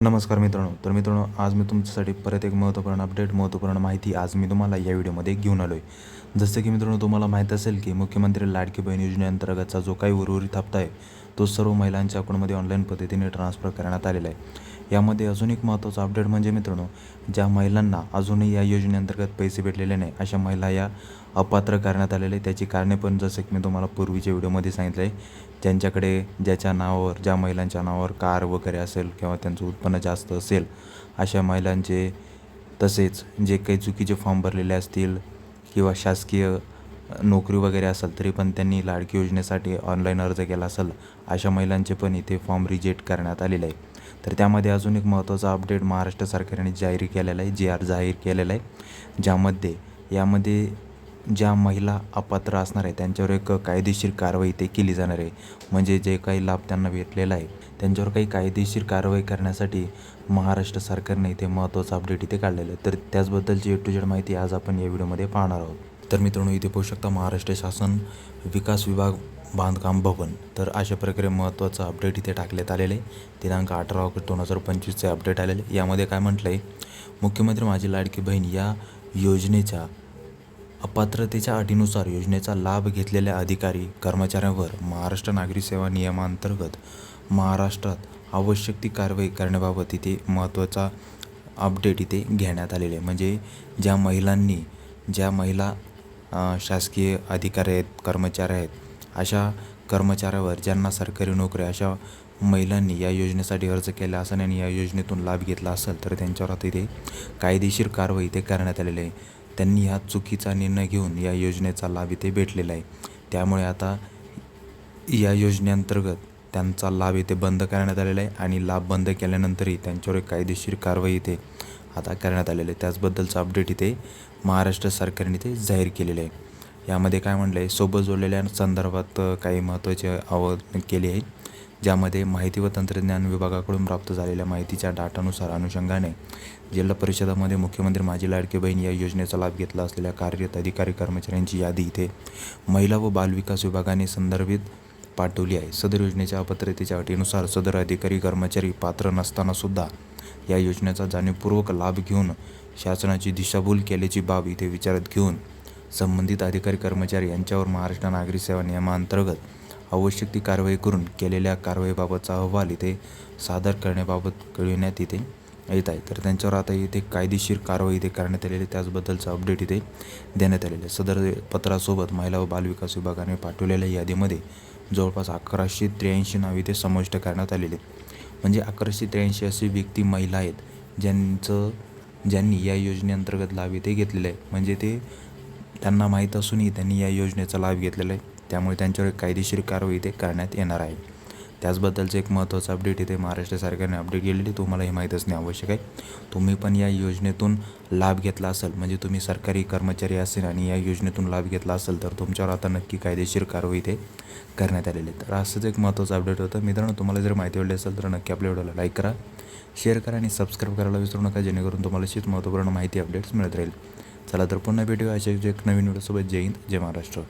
नमस्कार मित्रांनो. तर मित्रांनो आज मी तुमच्यासाठी परत एक महत्त्वपूर्ण अपडेट महत्त्वपूर्ण माहिती आज मी तुम्हाला या व्हिडिओमध्ये घेऊन आलो आहे जसं की मित्रांनो तुम्हाला माहीत असेल की मुख्यमंत्री लाडकी बहीण योजनेअंतर्गतचा जो काही उर्वरित हप्ता आहे तो सर्व महिलांच्या अकाउंटमध्ये ऑनलाईन पद्धतीने ट्रान्सफर करण्यात आलेला आहे. यामध्ये अजून एक महत्त्वाचा अपडेट म्हणजे मित्रांनो ज्या महिलांना अजूनही या योजनेअंतर्गत पैसे भेटलेले नाही अशा महिला या अपात्र करण्यात आलेले त्याची कारणे पण जसं की मी तुम्हाला पूर्वीच्या व्हिडिओमध्ये सांगितलं आहे ज्यांच्याकडे ज्याच्या नावावर ज्या महिलांच्या नावावर कार वगैरे असेल किंवा त्यांचं उत्पन्न जास्त असेल अशा महिलांचे तसेच जे काही चुकीचे फॉर्म भरलेले असतील किंवा शासकीय नोकरी वगैरे असेल तरी पण त्यांनी लाडकी योजनेसाठी ऑनलाईन अर्ज केला असेल अशा महिलांचे पण इथे फॉर्म रिजेक्ट करण्यात आलेले आहे. तर त्यामध्ये अजून एक महत्त्वाचा अपडेट महाराष्ट्र सरकारने जाहीर केलेला आहे जे आर जाहीर केलेला आहे ज्यामध्ये यामध्ये ज्या महिला अपात्र असणार आहे त्यांच्यावर एक कायदेशीर कारवाई ते केली जाणार आहे. म्हणजे जे काही लाभ त्यांना भेटलेला आहे त्यांच्यावर काही कायदेशीर कारवाई करण्यासाठी महाराष्ट्र सरकारने इथे महत्त्वाचा अपडेट इथे काढलेलं आहे. तर त्याचबद्दलची ए टू जेड माहिती आज आपण या व्हिडिओमध्ये पाहणार आहोत. तर मित्रांनो इथे पाहू शकता महाराष्ट्र शासन विकास विभाग बांधकाम भवन. तर अशा प्रकारे महत्त्वाचं अपडेट इथे टाकण्यात आलेलं आहे. दिनांक अठरा ऑगस्ट दोन हजार पंचवीसचे अपडेट आलेले यामध्ये काय म्हटलं आहे मुख्यमंत्री माझी लाडकी बहीण या योजनेच्या अपात्रतेच्या अटीनुसार योजनेचा लाभ घेतलेल्या अधिकारी कर्मचाऱ्यांवर महाराष्ट्र नागरी सेवा नियमांतर्गत महाराष्ट्रात आवश्यक ती कारवाई करण्याबाबत इथे महत्त्वाचा अपडेट इथे घेण्यात आलेले आहे. म्हणजे ज्या महिलांनी ज्या महिला शासकीय अधिकारी आहेत कर्मचारी आहेत अशा कर्मचाऱ्यावर ज्यांना सरकारी नोकरी अशा महिलांनी या योजनेसाठी अर्ज केला असेल आणि या योजनेतून लाभ घेतला असेल तर त्यांच्यावर आता इथे कायदेशीर कारवाई इथे करण्यात आलेली आहे. त्यांनी हा चुकीचा निर्णय घेऊन या योजनेचा लाभ इथे भेटलेला आहे. त्यामुळे आता या योजनेअंतर्गत त्यांचा लाभ इथे बंद करण्यात आलेला आहे आणि लाभ बंद केल्यानंतरही त्यांच्यावर एक कायदेशीर कारवाई इथे आता करण्यात आलेलं आहे त्याचबद्दलचं अपडेट इथे महाराष्ट्र सरकारने इथे जाहीर केलेलं आहे. यामध्ये काय म्हटलं आहे सोबत जोडलेल्या संदर्भात काही महत्त्वाचे आव केले आहे ज्यामध्ये माहिती व तंत्रज्ञान विभागाकडून प्राप्त झालेल्या माहितीच्या डाटानुसार अनुषंगाने जिल्हा परिषदामध्ये मुख्यमंत्री माझी लाडकी बहीण या योजनेचा लाभ घेतला असलेल्या कार्यरत अधिकारी कर्मचाऱ्यांची यादी इथे महिला व बालविकास विभागाने संदर्भित पाठवली आहे. सदर योजनेच्या अपात्रतेच्या अटीनुसार सदर अधिकारी कर्मचारी पात्र नसताना सुद्धा या योजनेचा जाणीवपूर्वक लाभ घेऊन शासनाची दिशाभूल केल्याची बाब इथे विचारात घेऊन संबंधित अधिकारी कर्मचारी यांच्यावर महाराष्ट्र नागरी सेवा नियमाअंतर्गत आवश्यक ती कारवाई करून केलेल्या कारवाईबाबतचा अहवाल इथे सादर करण्याबाबत कळविण्यात इथे येत आहे. तर त्यांच्यावर आता इथे कायदेशीर कारवाई इथे करण्यात आलेली आहे. त्याचबद्दलचं अपडेट इथे देण्यात आलेलं आहे. सदर पत्रासोबत महिला व बालविकास विभागाने पाठवलेल्या यादीमध्ये जवळपास अकराशे त्र्याऐंशी नावे इथे समाविष्ट करण्यात आलेले म्हणजे अकराशे त्र्याऐंशी अशी व्यक्ती महिला आहेत ज्यांचं ज्यांनी या योजनेअंतर्गत लाभ इथे घेतलेला आहे म्हणजे ते त्यांना माहीत असूनही त्यांनी या योजनेचा लाभ घेतलेला आहे. त्यामुळे त्यांच्यावर कायदेशीर कारवाई इथे करण्यात येणार आहे. त्याचबद्दलचं एक महत्त्वाचं अपडेट इथे महाराष्ट्र सरकारने अपडेट केलेली तुम्हाला हे माहीत असणे आवश्यक आहे. तुम्ही पण या योजनेतून लाभ घेतला असेल म्हणजे तुम्ही सरकारी कर्मचारी असेल आणि या योजनेतून लाभ घेतला असेल तर तुमच्यावर आता नक्की कायदेशीर कारवाई इथे करण्यात आलेली तर असंच एक महत्त्वाचं अपडेट होतं. मित्रांनो तुम्हाला जर माहिती आवडली असेल तर नक्की आपल्या व्हिडिओला लाईक करा शेअर करा आणि सबस्क्राईब करायला विसरू नका जेणेकरून तुम्हाला अशीच महत्त्वपूर्ण माहिती अपडेट्स मिळत राहील. चला तर पुन्हा भेटूया अशा एक नवीन व्हिडिओसोबत. जय हिंद जय महाराष्ट्र.